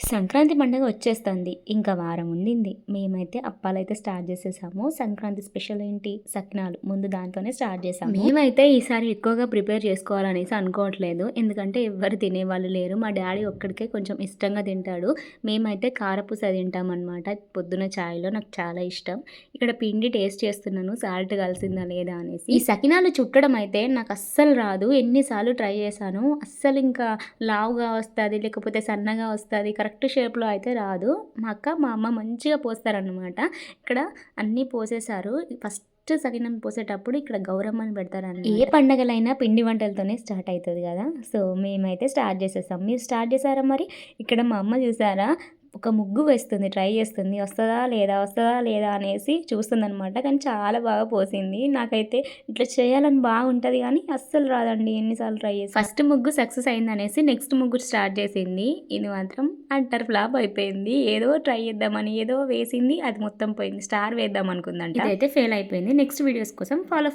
సంక్రాంతి పండుగ వచ్చేస్తుంది. ఇంకా వారం ఉండింది. మేమైతే అప్పాలైతే స్టార్ట్ చేసేసాము. సంక్రాంతి స్పెషల్ ఏంటి? సకినాలు. ముందు దాంతోనే స్టార్ట్ చేసాము. మేమైతే ఈసారి ఎక్కువగా ప్రిపేర్ చేసుకోవాలనేసి అనుకోవట్లేదు. ఎందుకంటే ఎవరు తినేవాళ్ళు లేరు. మా డాడీ ఒక్కడికే కొంచెం ఇష్టంగా తింటాడు. మేమైతే కారపూస తింటామన్నమాట. పొద్దున ఛాయ్లో నాకు చాలా ఇష్టం. ఇక్కడ పిండి టేస్ట్ చేస్తున్నాను. సాల్ట్ కలిసిందా లేదా అనేసి. ఈ సకినాలు చుట్టడం అయితే నాకు అస్సలు రాదు. ఎన్నిసార్లు ట్రై చేశాను. అస్సలు ఇంకా లావుగా వస్తుంది లేకపోతే సన్నగా వస్తుంది కరెక్ట్ షేప్లో అయితే రాదు. మా అక్క మా అమ్మ మంచిగా పోస్తారనమాట ఇక్కడ అన్నీ పోసేశారు. ఫస్ట్ సకినం పోసేటప్పుడు ఇక్కడ గౌరమ్మని పెడతారని ఏ పండగలైనా పిండి వంటలతోనే స్టార్ట్ అవుతుంది కదా. సో మేమైతే స్టార్ట్ చేసేసాం మీరు స్టార్ట్ చేశారా మరి? ఇక్కడ మా అమ్మ చూసారా? ఒక ముగ్గు వేస్తుంది ట్రై చేస్తుంది. వస్తుందా లేదా వస్తుందా లేదా అనేసి చూస్తుంది అనమాట కానీ చాలా బాగా పోసింది. నాకైతే ఇట్లా చేయాలని బాగుంటుంది కానీ అస్సలు రాదండి. ఎన్నిసార్లు ట్రై చేసి ఫస్ట్ ముగ్గు సక్సెస్ అయింది అనేసి నెక్స్ట్ ముగ్గు స్టార్ట్ చేసింది. ఇది మాత్రం అంటర్ ఫ్లాప్ అయిపోయింది. ఏదో ట్రై చేద్దామని ఏదో వేసింది అది మొత్తం పోయింది. స్టార్ వేద్దాం అనుకుందంట. ఇదైతే ఫెయిల్ అయిపోయింది. నెక్స్ట్ వీడియోస్ కోసం ఫాలో